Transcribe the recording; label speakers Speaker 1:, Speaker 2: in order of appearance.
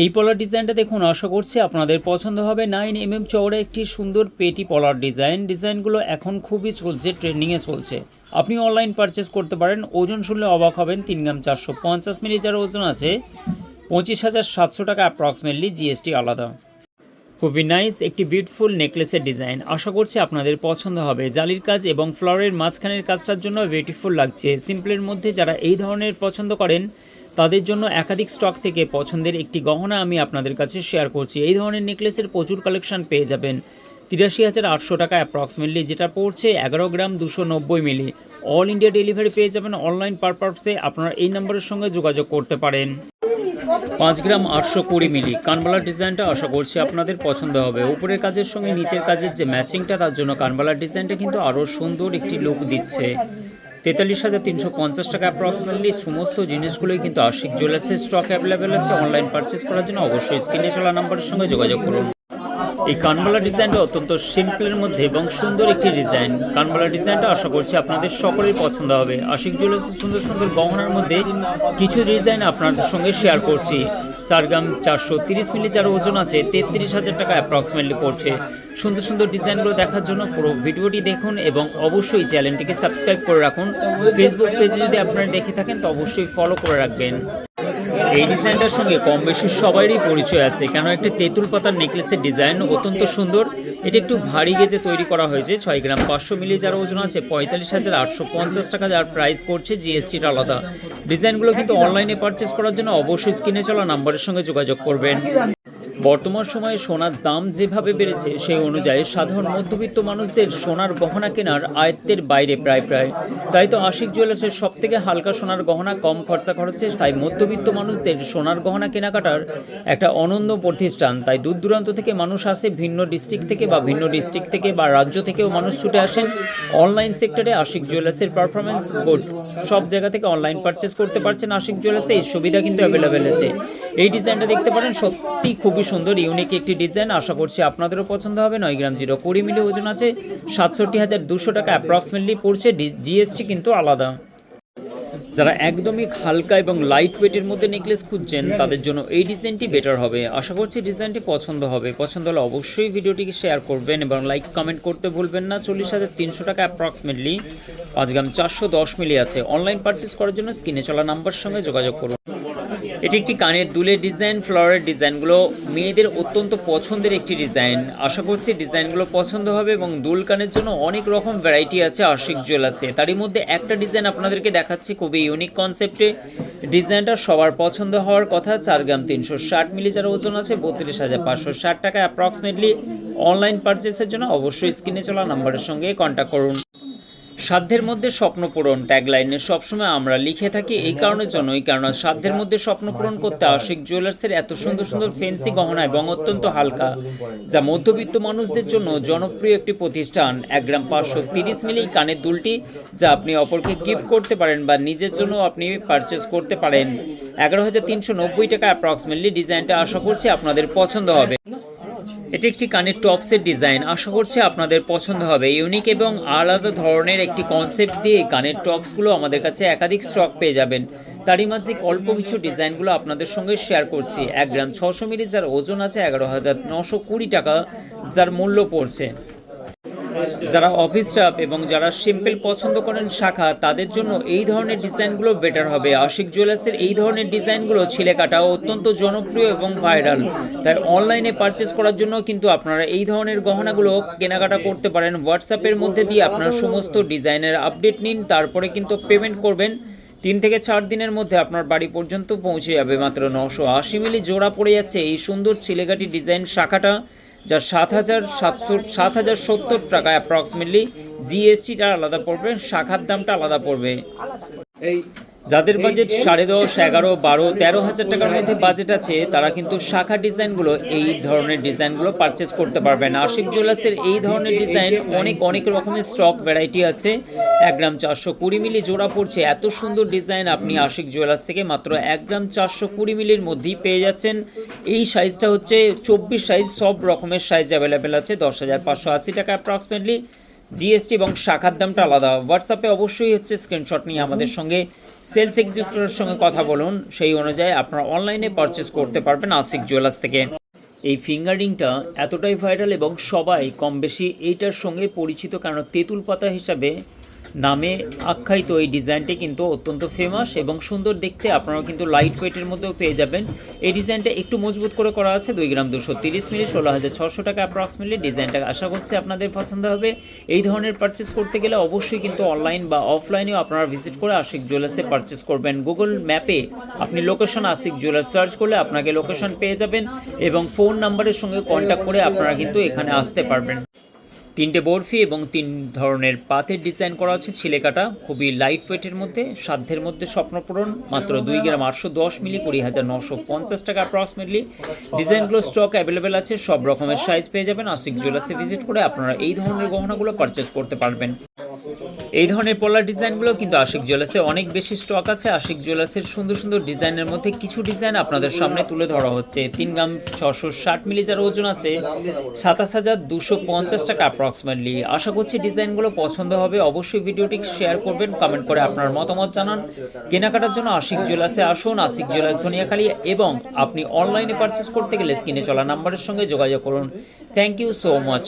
Speaker 1: এই পলার ডিজাইনটা দেখুন, আশা করছি আপনাদের পছন্দ হবে। নাইন এম এম চওড়া একটি সুন্দর পেটি পলার ডিজাইন ডিজাইনগুলো এখন খুবই চলছে ট্রেন্ডিংয়ে চলছে। আপনি অনলাইন পারচেস করতে পারেন। ওজন শুনলে অবাক হবেন, তিন গ্রাম চারশো পঞ্চাশ মিলি যার ওজন আছে। পঁচিশ হাজার সাতশো টাকা অ্যাপ্রক্সিমেটলি জিএসটি আলাদা। খুবই নাইস একটি বিউটিফুল নেকলেসের ডিজাইন আশা করছি আপনাদের পছন্দ হবে। জালির কাজ এবং ফ্লোরের মাঝখানের কাজটার জন্য বিউটিফুল লাগছে। সিম্পলের মধ্যে যারা এই ধরনের পছন্দ করেন তাদের জন্য একাধিক স্টক থেকে পছন্দের একটি গহনা আমি আপনাদের কাছে শেয়ার করছি। এই ধরনের নেকলেসের প্রচুর কালেকশন পেয়ে যাবেন। তিরাশি হাজার আটশো টাকা অ্যাপ্রক্সিমেটলি যেটা পড়ছে এগারো গ্রাম দুশো নব্বই মিলি। অল ইন্ডিয়া ডেলিভারি পেয়ে যাবেন অনলাইন পারপাসে আপনারা এই নম্বরের সঙ্গে যোগাযোগ করতে পারেন। পাঁচ গ্রাম আটশো কুড়ি মিলি। কানবালার ডিজাইনটা আশা করছি আপনাদের পছন্দ হবে। উপরের কাজের সঙ্গে নিচের কাজের যে ম্যাচিংটা তার জন্য কানবালার ডিজাইনটা কিন্তু আরও সুন্দর একটি লুক দিচ্ছে। তেতাল্লিশ হাজার তিনশো পঞ্চাশ টাকা অ্যাপ্রক্সিমেটলি সমস্ত জিনিসগুলোই কিন্তু আশিক জুয়েলার্সের স্টক অ্যাভেলেবেল আছে। অনলাইন পারচেস করার জন্য অবশ্যই স্ক্রিনে চলা নাম্বারের সঙ্গে যোগাযোগ করুন। এই কানবালা ডিজাইনটা অত্যন্ত সিম্পলের মধ্যে এবং সুন্দর একটি ডিজাইন কানবালা ডিজাইনটা আশা করছি আপনাদের সকলেই পছন্দ হবে। আশিক জুয়েলার্সের সুন্দর সুন্দর গহনার মধ্যে কিছু ডিজাইন আপনাদের সঙ্গে শেয়ার করছি। চার গ্রাম চারশো তিরিশ মিলি যার ওজন আছে তেত্রিশ হাজার টাকা অ্যাপ্রক্সিমেটলি পড়ছে। সুন্দর সুন্দর ডিজাইনগুলো দেখার জন্য পুরো ভিডিওটি দেখুন এবং অবশ্যই চ্যানেলটিকে সাবস্ক্রাইব করে রাখুন। ফেসবুক পেজে যদি আপনারা দেখে থাকেন তো অবশ্যই ফলো করে রাখবেন। এই ডিজাইনটার সঙ্গে কম বেশি সবারই পরিচয় আছে। কেন একটি তেঁতুল পাতার নেকলেসের ডিজাইন অত্যন্ত সুন্দর। এটি একটু ভারী গেজে তৈরি করা হয়েছে। ছয় গ্রাম পাঁচশো মিলি যার ওজন আছে পঁয়তাল্লিশ হাজার আটশো পঞ্চাশ টাকা, যার প্রাইস পড়ছে জিএসটির আলাদা। ডিজাইনগুলো কিন্তু অনলাইনে পারচেস করার জন্য অবশ্যই স্ক্রিনে চলা নাম্বারের সঙ্গে যোগাযোগ করবেন। বর্তমান সময়ে সোনার দাম যেভাবে বেড়েছে, সেই অনুযায়ী সাধারণ মধ্যবিত্ত মানুষদের সোনার গহনা কেনার আয়ত্তের বাইরে প্রায় প্রায়। তাই তো আশিক জুয়েলার্সের সব থেকে হালকা সোনার গহনা কম খরচা খরচে, তাই মধ্যবিত্ত মানুষদের সোনার গহনা কেনাকাটার একটা অনন্য প্রতিষ্ঠান। তাই দূর দূরান্ত থেকে মানুষ আসে, ভিন্ন ডিস্ট্রিক্ট থেকে বা ভিন্ন ডিস্ট্রিক্ট থেকে বা রাজ্য থেকেও মানুষ ছুটে আসেন অনলাইন সেক্টরে আশিক জুয়েলার্সের পারফরমেন্স গুড সব জায়গা থেকে অনলাইন পারচেস করতে পারছেন আশিক জুয়েলার্সে, এই সুবিধা কিন্তু অ্যাভেলেবেল আছে। এই ডিজাইনটা দেখতে পারেন, সত্যি খুবই সুন্দর ইউনিক একটি ডিজাইন। আশা করছি আপনাদেরও পছন্দ হবে নয় গ্রাম জিরো। কুড়ি মিলি ওজন আছে, সাতষট্টি হাজার দুশো টাকা অ্যাপ্রক্সিমেটলি পড়ছে জিএসটি কিন্তু আলাদা। যারা একদমই হালকা এবং লাইট ওয়েটের মধ্যে নেকলেস খুঁজছেন, তাদের জন্য এই ডিজাইনটি বেটার হবে। আশা করছি ডিজাইনটি পছন্দ হবে। পছন্দ হলে অবশ্যই ভিডিওটিকে শেয়ার করবেন এবং লাইক কমেন্ট করতে ভুলবেন না। চল্লিশ হাজার তিনশো টাকা অ্যাপ্রক্সিমেটলি পাঁচ গ্রাম চারশো দশ মিলি আছে। অনলাইন পারচেস করার জন্য স্ক্রিনে চলা নাম্বার সঙ্গে যোগাযোগ করুন। এটি একটি কানের দুলের ডিজাইন ফ্লোরের ডিজাইনগুলো। মেয়েদের অত্যন্ত পছন্দের একটি ডিজাইন। আশা করছি ডিজাইনগুলো পছন্দ হবে এবং দুল কানের জন্য অনেক রকম ভ্যারাইটি আছে আশিক জুয়েলার্সে তারই মধ্যে একটা ডিজাইন আপনাদেরকে দেখাচ্ছি খুবই ইউনিক কনসেপ্টে ডিজাইনটা সবার পছন্দ হওয়ার কথা চার গ্রাম তিনশো ষাট মিলি যার ওজন আছে, বত্রিশ হাজার পাঁচশো ষাট টাকা অ্যাপ্রক্সিমেটলি অনলাইন পারচেসের জন্য অবশ্যই স্ক্রিনে চলা নাম্বারের সঙ্গে কন্ট্যাক্ট করুন। সাধ্যের মধ্যে স্বপ্ন পূরণ ট্যাগলাইনে সবসময় আমরা লিখে থাকি এই কারণের জন্যই কারণ সাধ্যের মধ্যে স্বপ্ন পূরণ করতে আশিক জুয়েলার্সের এত সুন্দর সুন্দর ফেন্সি গহনা এবং অত্যন্ত হালকা, যা মধ্যবিত্ত মানুষদের জন্য জনপ্রিয় একটি প্রতিষ্ঠান। এক গ্রাম পাঁচশো তিরিশ মিলি কানের দুলটি, যা আপনি অপরকে গিফট করতে পারেন বা নিজের জন্য আপনি পারচেস করতে পারেন। এগারো হাজার তিনশো নব্বই টাকা অ্যাপ্রক্সিমেটলি ডিজাইনটা আশা করছি আপনাদের পছন্দ হবে। এটি একটি কানের টপসের ডিজাইন। আশা করছি আপনাদের পছন্দ হবে। ইউনিক এবং আলাদা ধরনের একটি কনসেপ্ট দিয়ে কানের টপসগুলো আমাদের কাছে একাধিক স্টক পেয়ে যাবেন। তারই মাঝে অল্প কিছু ডিজাইনগুলো আপনাদের সঙ্গে শেয়ার করছি। এক গ্রাম ছশো মিলি, যার ওজন আছে এগারো হাজার নশো কুড়ি টাকা, যার মূল্য পড়ছে। যারা অফিস স্টাফ এবং যারা সিম্পল পছন্দ করেন শাখা, তাদের জন্য এই ধরনের ডিজাইনগুলো বেটার হবে। আশিক জুয়েলার্সের এই ধরনের ডিজাইনগুলো ছিলে কাটা অত্যন্ত জনপ্রিয় এবং ভাইরাল তাই অনলাইনে পারচেস করার জন্য কিন্তু আপনারা এই ধরনের গহনাগুলো কেনাকাটা করতে পারেন। হোয়াটসঅ্যাপের মধ্যে দিয়ে আপনার সমস্ত ডিজাইনের আপডেট নিন, তারপরে কিন্তু পেমেন্ট করবেন। তিন থেকে চার দিনের মধ্যে আপনার বাড়ি পর্যন্ত পৌঁছে যাবে মাত্র নশো আশি মিলি জোড়া পড়ে যাচ্ছে এই সুন্দর ছিলেকাটি ডিজাইন শাখাটা। যা সাত হাজার সাতশো সাত হাজার সত্তর টাকা অ্যাপ্রক্সিমেটলি জিএসটিটা আলাদা পড়বে শাখার দামটা আলাদা পড়বে। এই যাদের বাজেট সাড়ে দশ এগারো বারো তেরো হাজার টাকার মধ্যে বাজেট আছে তারা কিন্তু শাখা ডিজাইনগুলো এই ধরনের ডিজাইনগুলো পারচেস করতে পারবেন আশিক জুয়েলার্সের এই ধরনের ডিজাইন অনেক অনেক রকমের স্টক ভ্যারাইটি আছে। এক গ্রাম চারশো কুড়ি মিলি জোড়া পড়ছে। এত সুন্দর ডিজাইন আপনি আশিক জুয়েলার্স থেকে মাত্র এক গ্রাম চারশো কুড়ি মিলির মধ্যেই পেয়ে যাচ্ছেন। এই সাইজটা হচ্ছে চব্বিশ সাইজ সব রকমের সাইজ অ্যাভেলেবেল আছে দশ হাজার পাঁচশো আশি টাকা অ্যাপ্রক্সিমেটলি জিএসটি এবং শাখার দামটা আলাদা। হোয়াটসঅ্যাপে অবশ্যই হচ্ছে স্ক্রিনশট নিয়ে আমাদের সঙ্গে সেলস এক্সিকিউটিভের সঙ্গে কথা বলুন। সেই অনুযায়ী আপনারা অনলাইনে পারচেস করতে পারবেন আশিক জুয়েলার্স থেকে। এই ফিঙ্গার রিংটা এতটাই ভাইরাল এবং সবাই কম বেশি এইটার সঙ্গে পরিচিত কারণ তেঁতুল পাতা হিসাবে নামে আখ্যায়িত এই ডিজাইনটি কিন্তু অত্যন্ত ফেমাস এবং সুন্দর দেখতে। আপনারা কিন্তু লাইট ওয়েটের মধ্যেও পেয়ে যাবেন। এই ডিজাইনটা একটু মজবুত করে করা আছে, দুই গ্রাম দুশো তিরিশ মিনিট ষোলো হাজার ছশো টাকা অ্যাপ্রক্সিমেটলি ডিজাইনটা আশা করছি আপনাদের পছন্দ হবে। এই ধরনের পারচেস করতে গেলে অবশ্যই কিন্তু অনলাইন বা অফলাইনেও আপনারা ভিজিট করে আশিক জুয়েলার্সে পারচেস করবেন। গুগল ম্যাপে আপনি লোকেশন আশিক জুয়েলার্স সার্চ করলে আপনাকে লোকেশন পেয়ে যাবেন এবং ফোন নাম্বারের সঙ্গে কন্ট্যাক্ট করে আপনারা কিন্তু এখানে আসতে পারবেন। তিনটে বরফি এবং তিন ধরনের পাতের ডিজাইন করা আছে ছিলেকাটা। খুবই লাইট ওয়েটের মধ্যে, সাধ্যের মধ্যে স্বপ্নপূরণ মাত্র দুই গ্রাম আটশো দশ মিলি, কুড়ি হাজার নশো পঞ্চাশ টাকা অ্যাপ্রক্সিমেটলি ডিজাইনগুলো স্টক অ্যাভেলেবেল আছে, সব রকমের সাইজ পেয়ে যাবেন। আশিক জুয়েলার্সে ভিজিট করে আপনারা এই ধরনের গহনাগুলো পারচেস করতে পারবেন। এই ধরনের পলার ডিজাইনগুলো কিন্তু আশিক জুয়েলার্সে অনেক বেশি স্টক আছে। আশিক জুয়েলার্সের সুন্দর সুন্দর ডিজাইনের মধ্যে কিছু ডিজাইন আপনাদের সামনে তুলে ধরা হচ্ছে। তিন গ্রাম ছশো ষাট মিলি যার ওজন আছে। সাতাশ হাজার দুশো পঞ্চাশ টাকা অ্যাপ্রক্সিমেটলি আশা করছি ডিজাইনগুলো পছন্দ হবে। অবশ্যই ভিডিওটি শেয়ার করবেন কমেন্ট করে আপনার মতামত জানান। কেনাকাটার জন্য আশিক জুয়েলার্সে আসুন। আশিক জুয়েলার্স ধনিয়াখালী এবং আপনি অনলাইনে পারচেস করতে গেলে স্ক্রিনে চলা নাম্বারের সঙ্গে যোগাযোগ করুন। Thank you so much